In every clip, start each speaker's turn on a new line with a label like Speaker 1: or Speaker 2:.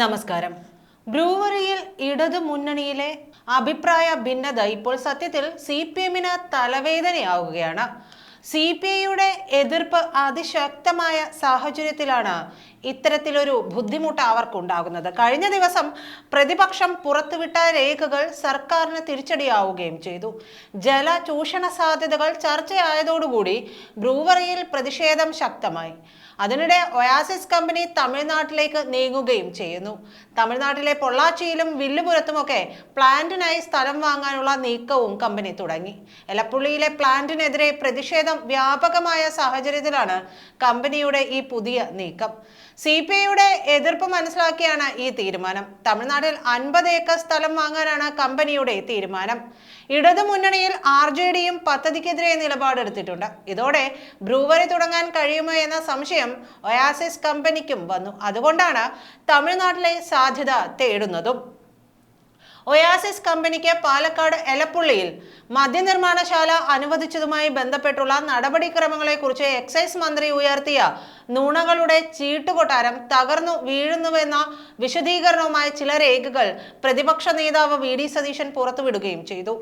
Speaker 1: നമസ്കാരം. ബ്രൂവറിയിൽ ഇടതു മുന്നണിയിലെ അഭിപ്രായ ഭിന്നത ഇപ്പോൾ സത്യത്തിൽ സി പി എമ്മിന് തലവേദനയാവുകയാണ്. സി പി ഐയുടെ എതിർപ്പ് അതിശക്തമായ സാഹചര്യത്തിലാണ് ഇത്തരത്തിലൊരു ബുദ്ധിമുട്ട് അവർക്കുണ്ടാകുന്നത്. കഴിഞ്ഞ ദിവസം പ്രതിപക്ഷം പുറത്തുവിട്ട രേഖകൾ സർക്കാരിന് തിരിച്ചടിയാവുകയും ചെയ്തു. ജല ചൂഷണ സാധ്യതകൾ ചർച്ചയായതോടുകൂടി ബ്രൂവറിയിൽ പ്രതിഷേധം ശക്തമായി. അതിനിടെ ഒയാസിസ് കമ്പനി തമിഴ്നാട്ടിലേക്ക് നീങ്ങുകയും ചെയ്യുന്നു. തമിഴ്നാട്ടിലെ പൊള്ളാച്ചിയിലും വില്ലുപുരത്തുമൊക്കെ പ്ലാന്റിനായി സ്ഥലം വാങ്ങാനുള്ള നീക്കവും കമ്പനി തുടങ്ങി. എലപ്പുള്ളിയിലെ പ്ലാന്റിനെതിരെ പ്രതിഷേധം വ്യാപകമായ സാഹചര്യത്തിലാണ് കമ്പനിയുടെ ഈ പുതിയ നീക്കം. സി പി ഐയുടെ എതിർപ്പ് മനസ്സിലാക്കിയാണ് ഈ തീരുമാനം. തമിഴ്നാട്ടിൽ അൻപത് ഏക്കർ സ്ഥലം വാങ്ങാനാണ് കമ്പനിയുടെ തീരുമാനം. ഇടതു മുന്നണിയിൽ ആർ ജെ ഡിയും പദ്ധതിക്കെതിരെ നിലപാടെടുത്തിട്ടുണ്ട്. ഇതോടെ ബ്രൂവറി തുടങ്ങാൻ കഴിയുമോ എന്ന സംശയം ഒയാസിസ് കമ്പനിക്കും വന്നു. അതുകൊണ്ടാണ് തമിഴ്നാട്ടിലെ സാധ്യത തേടുന്നതും. ഒയാസിസ് കമ്പനിക്ക് പാലക്കാട് എലപ്പുള്ളിയിൽ മദ്യനിർമ്മാണശാല അനുവദിച്ചതുമായി ബന്ധപ്പെട്ടുള്ള നടപടിക്രമങ്ങളെക്കുറിച്ച് എക്സൈസ് മന്ത്രി ഉയർത്തിയ നുണകളുടെ ചീട്ടുകൊട്ടാരം തകർന്നു വീഴുന്നുവെന്ന വിശദീകരണവുമായി ചില രേഖകൾ പ്രതിപക്ഷ നേതാവ് വി ഡി സതീശൻ പുറത്തുവിടുകയും ചെയ്തു.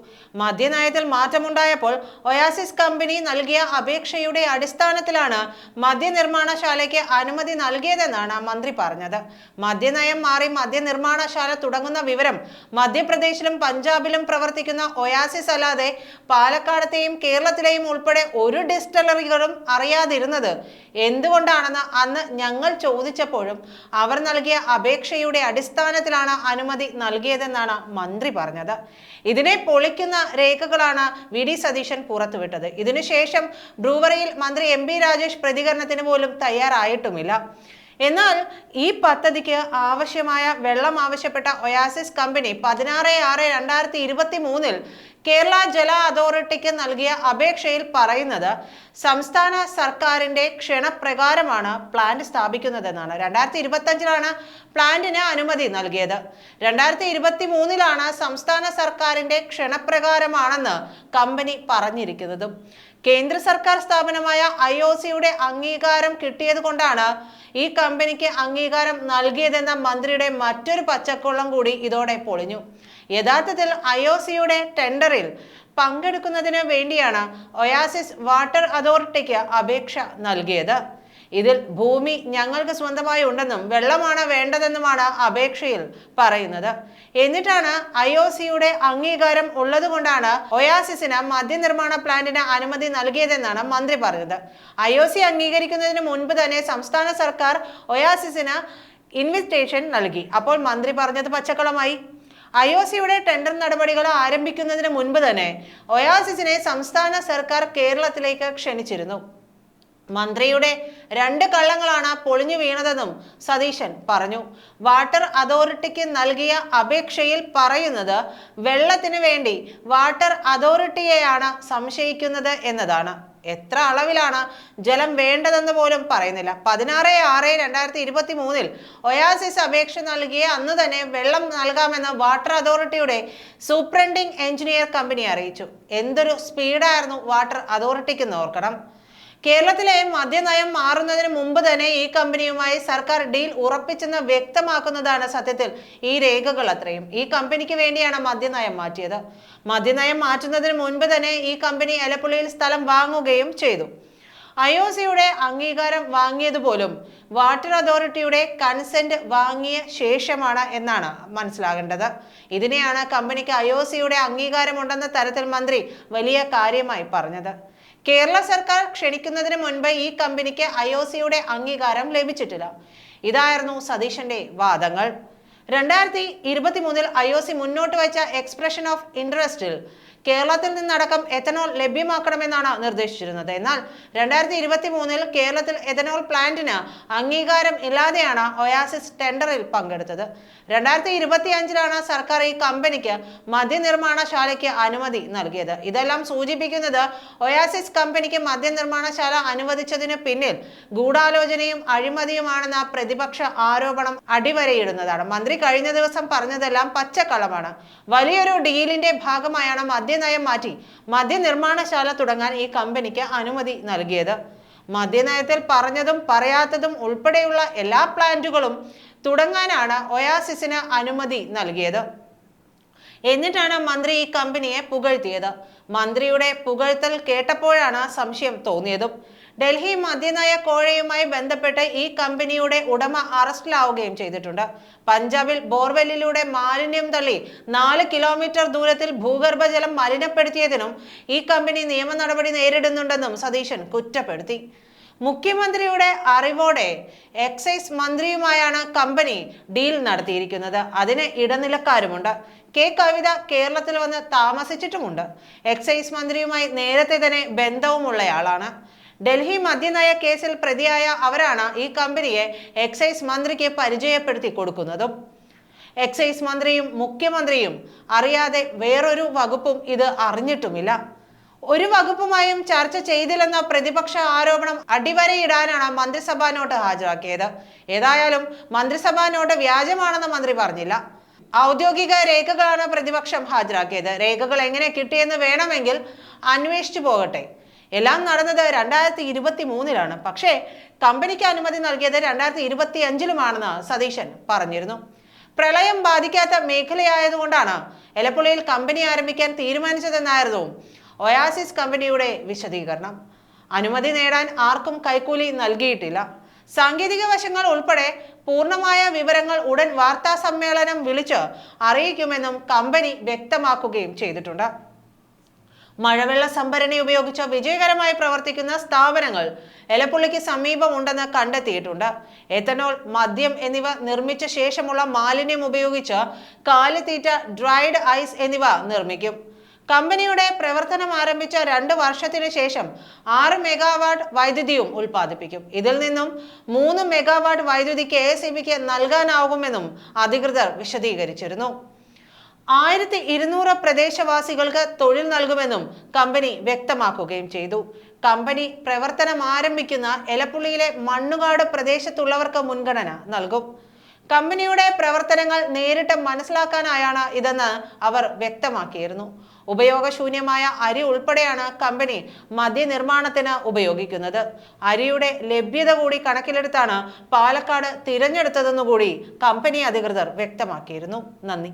Speaker 1: മദ്യനയത്തിൽ മാറ്റമുണ്ടായപ്പോൾ ഒയാസിസ് കമ്പനി നൽകിയ അപേക്ഷയുടെ അടിസ്ഥാനത്തിലാണ് മദ്യനിർമ്മാണശാലയ്ക്ക് അനുമതി നൽകിയതെന്നാണ് മന്ത്രി പറഞ്ഞത്. മദ്യനയം മാറി മദ്യനിർമ്മാണശാല തുടങ്ങുന്ന വിവരം മധ്യപ്രദേശിലും പഞ്ചാബിലും പ്രവർത്തിക്കുന്ന ഒയാസിസ് അല്ലാതെ പാലക്കാടത്തെയും കേരളത്തിലെയും ഉൾപ്പെടെ ഒരു ഡിസ്റ്റലറികളും അറിയാതിരുന്നത് എന്തുകൊണ്ടാണെന്ന് അന്ന് ഞങ്ങൾ ചോദിച്ചപ്പോഴും അവർ നൽകിയ അപേക്ഷയുടെ അടിസ്ഥാനത്തിലാണ് അനുമതി നൽകിയതെന്നാണ് മന്ത്രി പറഞ്ഞത്. ഇതിനെ പൊളിക്കുന്ന രേഖകളാണ് വി ഡി സതീശൻ പുറത്തുവിട്ടത്. ഇതിനുശേഷം ബ്രൂവറിയിൽ മന്ത്രി എം രാജേഷ് പ്രതികരണത്തിന് പോലും തയ്യാറായിട്ടുമില്ല. എന്നാൽ ഈ പദ്ധതിക്ക് ആവശ്യമായ വെള്ളം ആവശ്യപ്പെട്ട ഒയാസിസ് കമ്പനി പതിനാറ് ആറ് രണ്ടായിരത്തി ഇരുപത്തി മൂന്നിൽ കേരള ജല അതോറിറ്റിക്ക് നൽകിയ അപേക്ഷയിൽ പറയുന്നത് സംസ്ഥാന സർക്കാരിന്റെ ക്ഷണപ്രകാരമാണ് പ്ലാന്റ് സ്ഥാപിക്കുന്നതെന്നാണ്. രണ്ടായിരത്തി ഇരുപത്തി അഞ്ചിലാണ് പ്ലാന്റിന് അനുമതി നൽകിയത്. രണ്ടായിരത്തി ഇരുപത്തി മൂന്നിലാണ് സംസ്ഥാന സർക്കാരിന്റെ ക്ഷണപ്രകാരമാണെന്ന് കമ്പനി പറഞ്ഞിരിക്കുന്നതും. കേന്ദ്ര സർക്കാർ സ്ഥാപനമായ ഐ ഒ സിയുടെ അംഗീകാരം കിട്ടിയത് കൊണ്ടാണ് ഈ കമ്പനിക്ക് അംഗീകാരം നൽകിയതെന്ന മന്ത്രിയുടെ മറ്റൊരു പച്ചക്കൊള്ളം കൂടി ഇതോടെ പൊളിഞ്ഞു. യഥാർത്ഥത്തിൽ ഐ ഒ സിയുടെ ടെൻഡറിൽ പങ്കെടുക്കുന്നതിന് വേണ്ടിയാണ് ഒയാസിസ് വാട്ടർ അതോറിറ്റിക്ക് അപേക്ഷ നൽകിയത്. ഇതിൽ ഭൂമി ഞങ്ങൾക്ക് സ്വന്തമായി ഉണ്ടെന്നും വെള്ളമാണ് വേണ്ടതെന്നുമാണ് അപേക്ഷയിൽ പറയുന്നത്. എന്നിട്ടാണ് ഐ ഒ സിയുടെ അംഗീകാരം ഉള്ളതുകൊണ്ടാണ് ഒയാസിസിന് മദ്യനിർമ്മാണ പ്ലാന്റിന് അനുമതി നൽകിയതെന്നാണ് മന്ത്രി പറഞ്ഞത് ഐ ഒ സി അംഗീകരിക്കുന്നതിന് മുൻപ് തന്നെ സംസ്ഥാന സർക്കാർ ഒയാസിസിന് ഇൻവിറ്റേഷൻ നൽകി. അപ്പോൾ മന്ത്രി പറഞ്ഞത് പച്ചക്കളമായി ഐ ഒ സിയുടെ ടെൻഡർ നടപടികൾ ആരംഭിക്കുന്നതിന് മുൻപ് തന്നെ ഒയാസിസിനെ സംസ്ഥാന സർക്കാർ കേരളത്തിലേക്ക് ക്ഷണിച്ചിരുന്നു. മന്ത്രിയുടെ രണ്ട് കള്ളങ്ങളാണ് പൊളിഞ്ഞു വീണതെന്നും സതീശൻ പറഞ്ഞു. വാട്ടർ അതോറിറ്റിക്ക് നൽകിയ അപേക്ഷയിൽ പറയുന്നത് വെള്ളത്തിന് വേണ്ടി വാട്ടർ അതോറിറ്റിയെയാണ് സംശയിക്കുന്നത് എന്നതാണ്. എത്ര അളവിലാണ് ജലം വേണ്ടതെന്ന് പോലും പറയുന്നില്ല. പതിനാറ് ആറ് രണ്ടായിരത്തി ഇരുപത്തി മൂന്നിൽ ഒയാസിസ് അപേക്ഷ നൽകിയ അന്ന് തന്നെ വെള്ളം നൽകാമെന്ന് വാട്ടർ അതോറിറ്റിയുടെ സൂപ്രണ്ടിംഗ് എഞ്ചിനീയർ കമ്പനി അറിയിച്ചു. എന്തൊരു സ്പീഡായിരുന്നു വാട്ടർ അതോറിറ്റിക്ക് ഓർക്കണം. കേരളത്തിലെ മദ്യനയം മാറുന്നതിന് മുമ്പ് തന്നെ ഈ കമ്പനിയുമായി സർക്കാർ ഡീൽ ഉറപ്പിച്ചെന്ന് വ്യക്തമാക്കുന്നതാണ് സത്യത്തിൽ ഈ രേഖകൾ അത്രയും. ഈ കമ്പനിക്ക് വേണ്ടിയാണ് മദ്യനയം മാറ്റിയത്. മദ്യനയം മാറ്റുന്നതിന് മുൻപ് തന്നെ ഈ കമ്പനി എലപ്പുള്ളിയിൽ സ്ഥലം വാങ്ങുകയും ചെയ്തു. ഐ ഒ സിയുടെ അംഗീകാരം വാങ്ങിയതുപോലും വാട്ടർ അതോറിറ്റിയുടെ കൺസെന്റ് വാങ്ങിയ ശേഷമാണ് എന്നാണ് മനസ്സിലാകേണ്ടത്. ഇതിനെയാണ് കമ്പനിക്ക് ഐ ഒ സിയുടെ അംഗീകാരമുണ്ടെന്ന തരത്തിൽ മന്ത്രി വലിയ കാര്യമായി പറഞ്ഞത്. കേരള സർക്കാർ ക്ഷണിക്കുന്നതിന് മുൻപ് ഈ കമ്പനിക്ക് ഐ അംഗീകാരം ലഭിച്ചിട്ടില്ല. ഇതായിരുന്നു സതീശന്റെ വാദങ്ങൾ. രണ്ടായിരത്തി ഇരുപത്തി മൂന്നിൽ ഐ ഒ സി മുന്നോട്ട് വെച്ച എക്സ്പ്രഷൻ ഓഫ് ഇൻട്രസ്റ്റിൽ കേരളത്തിൽ നിന്നടക്കം എഥനോൾ ലഭ്യമാക്കണമെന്നാണ് നിർദ്ദേശിച്ചിരുന്നത്. എന്നാൽ രണ്ടായിരത്തി ഇരുപത്തി മൂന്നിൽ കേരളത്തിൽ എഥനോൾ പ്ലാന്റിന് അംഗീകാരം ഇല്ലാതെയാണ് ഒയാസിസ് ടെൻഡറിൽ പങ്കെടുത്തത്. രണ്ടായിരത്തി ഇരുപത്തി അഞ്ചിലാണ് സർക്കാർ ഈ കമ്പനിക്ക് മദ്യനിർമ്മാണശാലയ്ക്ക് അനുമതി നൽകിയത്. ഇതെല്ലാം സൂചിപ്പിക്കുന്നത് ഒയാസിസ് കമ്പനിക്ക് മദ്യനിർമ്മാണശാല അനുവദിച്ചതിന് പിന്നിൽ ഗൂഢാലോചനയും അഴിമതിയുമാണെന്ന പ്രതിപക്ഷ ആരോപണം അടിവരയിടുന്നതാണ്. മന്ത്രി കഴിഞ്ഞ ദിവസം പറഞ്ഞതെല്ലാം പച്ചക്കളമാണ് വലിയൊരു ഡീലിന്റെ ഭാഗമായാണ് മദ്യനയം മാറ്റി മദ്യനിർമ്മാണശാല തുടങ്ങാൻ ഈ കമ്പനിക്ക് അനുമതി നൽകിയത്. മദ്യനയത്തിൽ പറഞ്ഞതും പറയാത്തതും ഉൾപ്പെടെയുള്ള എല്ലാ പ്ലാന്റുകളും തുടങ്ങാനാണ് ഒയാസിസിന് അനുമതി നൽകിയത്. എന്നിട്ടാണ് മന്ത്രി ഈ കമ്പനിയെ പുകഴ്ത്തിയത്. മന്ത്രിയുടെ പുകഴ്ത്തൽ കേട്ടപ്പോഴാണ് സംശയം തോന്നിയതും. ഡൽഹി മദ്യനയ കോഴയുമായി ബന്ധപ്പെട്ട് ഈ കമ്പനിയുടെ ഉടമ അറസ്റ്റിലാവുകയും ചെയ്തിട്ടുണ്ട്. പഞ്ചാബിൽ ബോർവെല്ലിലൂടെ മാലിന്യം തള്ളി നാല് കിലോമീറ്റർ ദൂരത്തിൽ ഭൂഗർഭജലം മലിനപ്പെടുത്തിയതിനും ഈ കമ്പനി നിയമ നടപടി നേരിടുന്നുണ്ടെന്നും സതീശൻ കുറ്റപ്പെടുത്തി. മുഖ്യമന്ത്രിയുടെ അറിവോടെ എക്സൈസ് മന്ത്രിയുമായാണ് കമ്പനി ഡീൽ നടത്തിയിരിക്കുന്നത്. അതിന് ഇടനിലക്കാരുമുണ്ട്. കെ കവിത കേരളത്തിൽ വന്ന് താമസിച്ചിട്ടുമുണ്ട്. എക്സൈസ് മന്ത്രിയുമായി നേരത്തെ തന്നെ ബന്ധവുമുള്ളയാളാണ്. ഡൽഹി മദ്യനയ കേസിൽ പ്രതിയായ അവരാണ് ഈ കമ്പനിയെ എക്സൈസ് മന്ത്രിക്ക് പരിചയപ്പെടുത്തി കൊടുക്കുന്നതും. എക്സൈസ് മന്ത്രിയും മുഖ്യമന്ത്രിയും അറിയാതെ വേറൊരു വകുപ്പും ഇത് അറിഞ്ഞിട്ടുമില്ല. ഒരു വകുപ്പുമായും ചർച്ച ചെയ്തില്ലെന്ന പ്രതിപക്ഷ ആരോപണം അടിവരയിടാനാണ് മന്ത്രിസഭാ നോട്ട് ഹാജരാക്കിയത്. ഏതായാലും മന്ത്രിസഭാ നോട്ട് വ്യാജമാണെന്ന് മന്ത്രി പറഞ്ഞില്ല. ഔദ്യോഗിക രേഖകളാണ് പ്രതിപക്ഷം ഹാജരാക്കിയത്. രേഖകൾ എങ്ങനെ കിട്ടിയെന്ന് വേണമെങ്കിൽ അന്വേഷിച്ചു പോകട്ടെ. എല്ലാം നടന്നത് രണ്ടായിരത്തി ഇരുപത്തി മൂന്നിലാണ് പക്ഷേ കമ്പനിക്ക് അനുമതി നൽകിയത് രണ്ടായിരത്തി ഇരുപത്തി അഞ്ചിലുമാണെന്ന് സതീശൻ പറഞ്ഞിരുന്നു. പ്രളയം ബാധിക്കാത്ത മേഖലയായതുകൊണ്ടാണ് എലപ്പുള്ളിയിൽ കമ്പനി ആരംഭിക്കാൻ തീരുമാനിച്ചതെന്നായിരുന്നു ഒയാസിസ് കമ്പനിയുടെ വിശദീകരണം. അനുമതി നേടാൻ ആർക്കും കൈക്കൂലി നൽകിയിട്ടില്ല. സാങ്കേതിക വശങ്ങൾ ഉൾപ്പെടെ പൂർണമായ വിവരങ്ങൾ ഉടൻ വാർത്താ സമ്മേളനം വിളിച്ച് അറിയിക്കുമെന്നും കമ്പനി വ്യക്തമാക്കുകയും ചെയ്തിട്ടുണ്ട്. മഴവെള്ള സംഭരണി ഉപയോഗിച്ച് വിജയകരമായി പ്രവർത്തിക്കുന്ന സ്ഥാപനങ്ങൾ എലപ്പുള്ളിക്ക് സമീപമുണ്ടെന്ന് കണ്ടെത്തിയിട്ടുണ്ട്. എത്തനോൾ മദ്യം എന്നിവ നിർമ്മിച്ച ശേഷമുള്ള മാലിന്യം ഉപയോഗിച്ച് കാലിത്തീറ്റ ഡ്രൈഡ് ഐസ് എന്നിവ നിർമ്മിക്കും. കമ്പനിയുടെ പ്രവർത്തനം ആരംഭിച്ച രണ്ട് വർഷത്തിനു ശേഷം ആറ് മെഗാവാട്ട് വൈദ്യുതിയും ഉൽപ്പാദിപ്പിക്കും. ഇതിൽ നിന്നും മൂന്ന് മെഗാവാട്ട് വൈദ്യുതി കെ എസ് നൽകാനാകുമെന്നും അധികൃതർ വിശദീകരിച്ചിരുന്നു. ആയിരത്തി ഇരുന്നൂറ് പ്രദേശവാസികൾക്ക് തൊഴിൽ നൽകുമെന്നും കമ്പനി വ്യക്തമാക്കുകയും ചെയ്തു. കമ്പനി പ്രവർത്തനം ആരംഭിക്കുന്ന എലപ്പുള്ളിയിലെ മണ്ണുകാട് പ്രദേശത്തുള്ളവർക്ക് മുൻഗണന നൽകും. കമ്പനിയുടെ പ്രവർത്തനങ്ങൾ നേരിട്ട് മനസ്സിലാക്കാനായാണ് ഇതെന്ന് അവർ വ്യക്തമാക്കിയിരുന്നു. ഉപയോഗശൂന്യമായ അരി ഉൾപ്പെടെയാണ് കമ്പനി മദ്യനിർമ്മാണത്തിന് ഉപയോഗിക്കുന്നത്. അരിയുടെ ലഭ്യത കൂടി കണക്കിലെടുത്താണ് പാലക്കാട് തിരഞ്ഞെടുത്തതെന്നുകൂടി കമ്പനി അധികൃതർ വ്യക്തമാക്കിയിരുന്നു. നന്ദി.